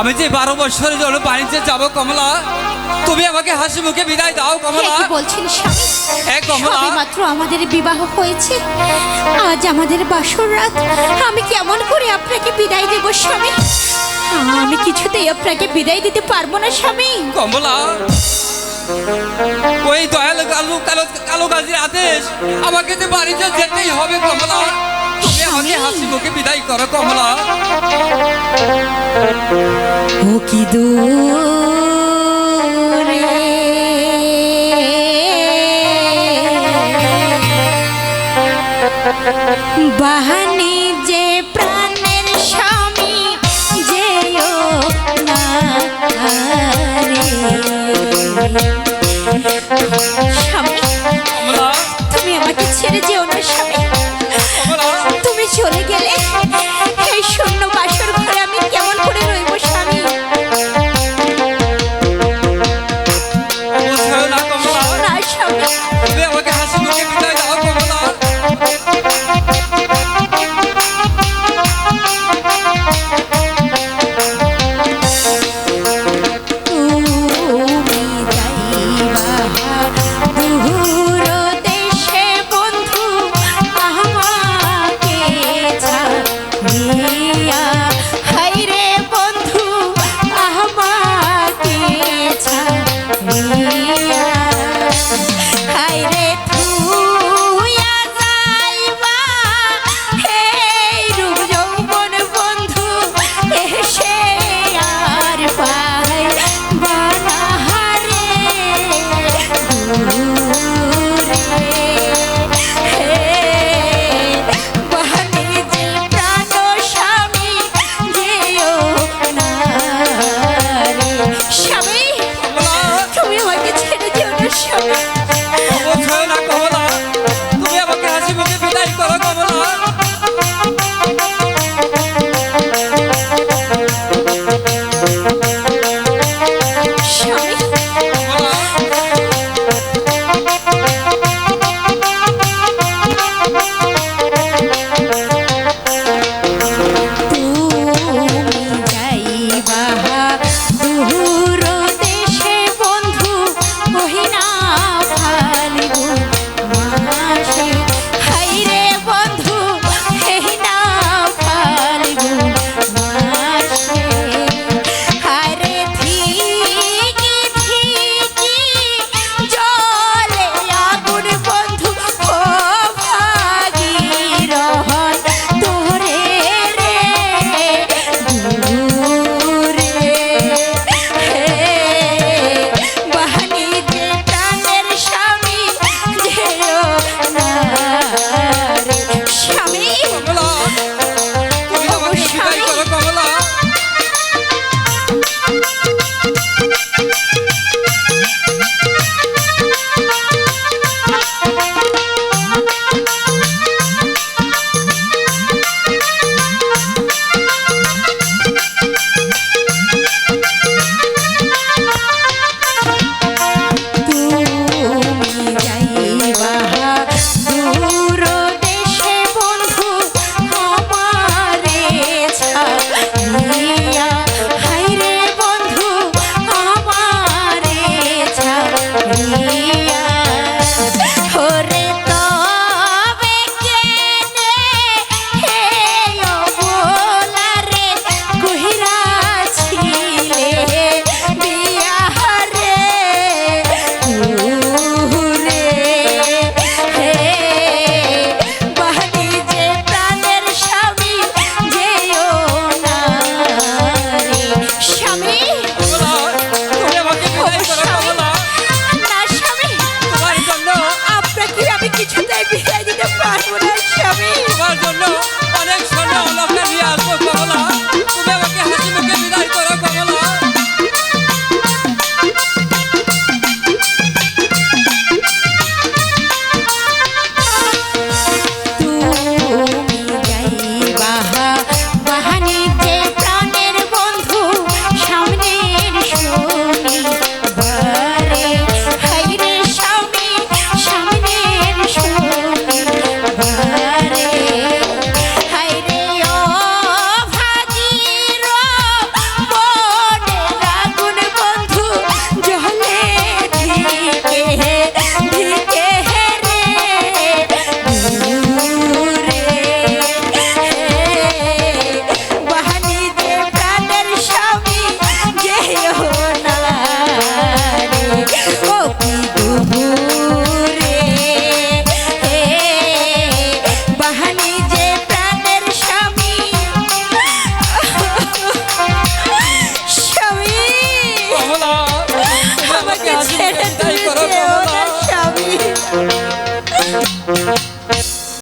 আমি যে বারো বছরের জন্য বাণিজ্যে যাব কমলা তুমি আমাকে হাসি মুখে বিদায় দাও কমলা। বলছেন স্বামী? এ কমলা। মাত্র আমাদের বিবাহ হয়েছে। আজ আমাদের বাসর রাত। আমি কেমন করে আপনাকে বিদায় দেব স্বামী? আমি কিছুতেই আপনাকে বিদায় দিতে পারব না স্বামী। কমলা ওই দয়াল কালো কালো কালো গাজির আদেশ আমাকে যে বাণিজ্যে যেতেই হবে কমলা। আমাকে হাসি মুখে বিদায় কমলা। ও কি বাহানি Go!